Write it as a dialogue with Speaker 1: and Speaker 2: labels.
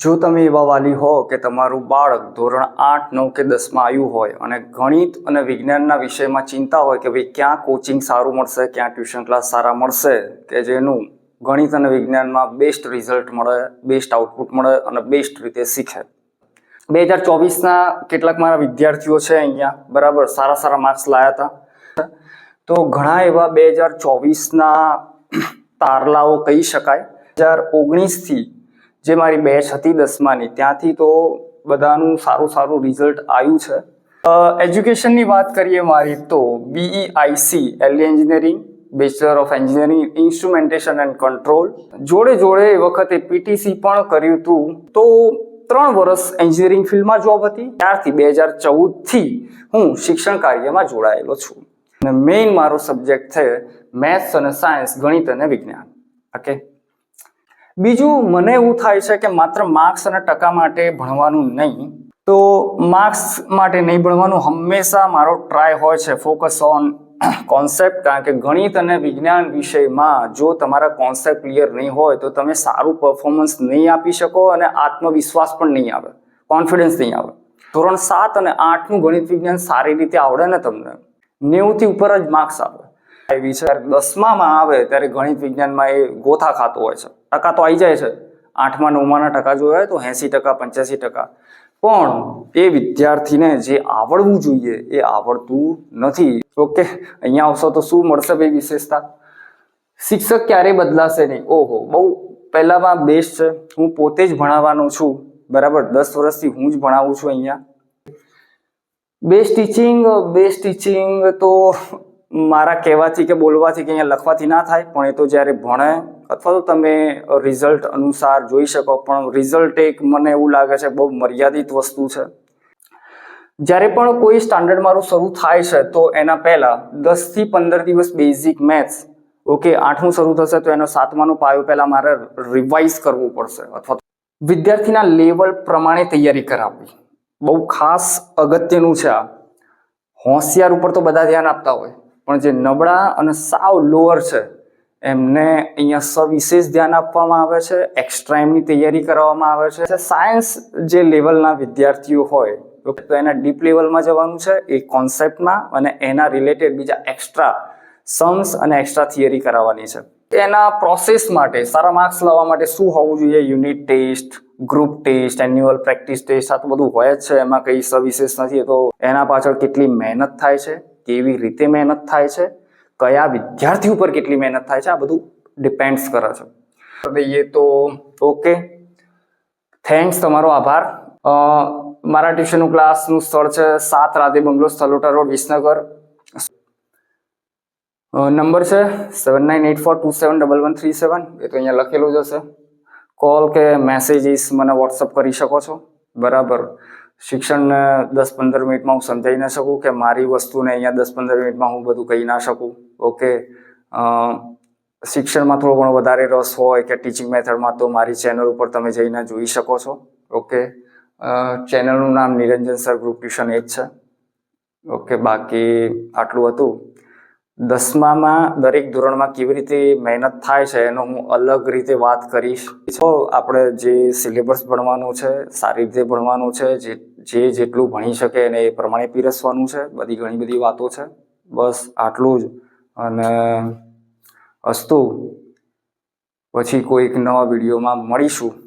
Speaker 1: જો તમે એવા વાલી હો કે તમારું બાળક ધોરણ આઠ, નવ કે દસમાં આવ્યું હોય અને ગણિત અને વિજ્ઞાનના વિષયમાં ચિંતા હોય કે ભાઈ ક્યાં કોચિંગ સારું મળશે, ક્યાં ટ્યુશન ક્લાસ સારા મળશે, કે જેનું ગણિત અને વિજ્ઞાનમાં બેસ્ટ રિઝલ્ટ મળે બેસ્ટ આઉટપુટ મળે અને બેસ્ટ રીતે શીખે. બે હજાર ચોવીસના કેટલાક મારા વિદ્યાર્થીઓ છે અહીંયા, બરાબર, સારા સારા માર્ક્સ લાયા હતા. તો ઘણા એવા બે હજાર ચોવીસના તારલાઓ કહી શકાય. હજાર ઓગણીસથી જે મારી બેચ હતી દસમાની, ત્યાંથી તો બધાનું સારું સારું રિઝલ્ટ આવ્યું છે. એજ્યુકેશનની વાત કરીએ મારી તો BEIC LE engineering bachelor of engineering instrumentation and control જોડે જોડે એ વખતે પીટીસી પણ કર્યું હતું. તો ત્રણ વર્ષ એન્જિનિયરિંગ ફિલ્ડમાં જોબ હતી. ત્યારથી બે હજાર ચૌદથી હું શિક્ષણ કાર્યમાં જોડાયેલો છું. અને મેઇન મારો સબ્જેક્ટ છે મેથ્સ અને સાયન્સ ગણિત અને વિજ્ઞાન. ઓકે બીજું મને એવું થાય છે કે માત્ર માર્ક્સ અને ટકા માટે ભણવાનું નહીં, તો માર્ક્સ માટે નહીં ભણવાનું હંમેશા મારો ટ્રાય હોય છે. ફોકસ ઓન કોન્સેપ્ટ કારણ કે ગણિત અને વિજ્ઞાન વિષયમાં જો તમારા કોન્સેપ્ટ ક્લિયર નહીં હોય, તો તમે સારું પરફોર્મન્સ નહીં આપી શકો અને આત્મવિશ્વાસ પણ નહીં આવે કોન્ફિડન્સ નહીં આવે. ધોરણ સાત અને આઠનું ગણિત વિજ્ઞાન સારી રીતે આવડે ને તમને? નેવુંથી ઉપર જ માર્ક્સ આવે. એ છે. દસમામાં આવે, ત્યારે ગણિત વિજ્ઞાનમાં એ ગોથા ખાતું હોય છે. ટકા તો આવી જાય છે. આઠમાં નવમાંના ટકા જોયા તો એંસી ટકા, પંચ્યાસી ટકા. પણ એ વિદ્યાર્થીને જે આવડવું જોઈએ એ આવડતું નથી. ઓકે, અહીંયા આવશો તો શું મળશે ભાઈ વિશેષતા? શિક્ષક ક્યારેય બદલાશે નહીં? ઓહો, બહુ પહેલામાં બેસ્ટ છે. હું પોતે જ ભણાવવાનો છું. બરાબર, દસ વર્ષથી હું જ ભણાવું છું અહીંયા. બેસ્ટ ટીચિંગ બેસ્ટ ટીચિંગ તો મારા કહેવાથી કે બોલવાથી કે અહીંયા લખવાથી ના થાય, પણ એ તો જ્યારે ભણે, અથવા તો તમે રિઝલ્ટ અનુસાર જોઈ શકો, પણ રિઝલ્ટ એક મને એવું લાગે છે બહુ મર્યાદિત વસ્તુ છે. જ્યારે પણ કોઈ સ્ટાન્ડર્ડ મારું શરૂ થાય છે, તો એના પહેલાં દસથી પંદર દિવસ બેઝિક મેથ્સ ઓકે આઠમું શરૂ થશે, તો એનો સાતમાનો પાયો પહેલાં મારે રિવાઇઝ કરવું પડશે, અથવા વિદ્યાર્થીના લેવલ પ્રમાણે તૈયારી કરાવવી. બહુ ખાસ અગત્યનું છે આ. હોશિયાર ઉપર તો બધા ધ્યાન આપતા હોય. પણ જે નબળા અને સાવ લોઅર છે, એમને અહીંયા સવિશેષ ધ્યાન આપવામાં આવે છે એક્સ્ટ્રા એમની તૈયારી કરવામાં આવે છે. સાયન્સ જે લેવલના વિદ્યાર્થીઓ હોય, તો એના ડીપ લેવલમાં જવાનું છે, એ કોન્સેપ્ટમાં અને એના રિલેટેડ બીજા એક્સ્ટ્રા સમ્સ અને એક્સ્ટ્રા થિયરી કરાવવાની છે. એના પ્રોસેસ માટે, સારા માર્ક્સ લાવવા માટે શું હોવું જોઈએ? Unit test group test annual practice test આ તો બધું હોય જ છે, એમાં કંઈ સવિશેષ નથી તો એના પાછળ કેટલી મહેનત થાય છે. કેવી રીતે મહેનત થાય છે, કયા વિદ્યાર્થી ઉપર કેટલી મહેનત થાય છે, આ બધું ડિપેન્ડ્સ કરે છે. દઈએ તો ઓકે થેન્ક્સ તમારો આભાર. મારા ટ્યુશનનું ક્લાસનું સ્થળ છે સાત Radhe bungalow Salota road, Visnagar. Number છે seven nine eight four two seven double one three seven એ તો અહીંયા લખેલું જ હશે. કોલ કે મેસેજીસ મને વોટ્સઅપ કરી શકો છો. બરાબર. શિક્ષણને દસ પંદર મિનિટમાં હું સમજાવી ના શકું કે મારી વસ્તુને અહીંયા દસ પંદર મિનિટમાં હું બધું કહી ના શકું. ઓકે? શિક્ષણમાં થોડો ઘણો વધારે રસ હોય કે ટીચિંગ મેથડમાં તો મારી ચેનલ ઉપર તમે જઈને જોઈ શકો છો. ઓકે? ચેનલનું નામ નિરંજન સર ગ્રુપ ટ્યુશન એ જ છે. ઓકે, બાકી આટલું હતું. દસમામાં દરેક ધોરણમાં કેવી રીતે મહેનત થાય છે એનો હું અલગ રીતે વાત કરીશ. તો આપણે જે સિલેબસ ભણવાનું છે, સારી રીતે ભણવાનું છે, જે જે જેટલું ભણી શકે એને એ પ્રમાણે પીરસવાનું છે. બધી ઘણી બધી વાતો છે. બસ આટલું જ. અને અસ્તુ, પછી કોઈક નવા વિડીયોમાં મળીશું.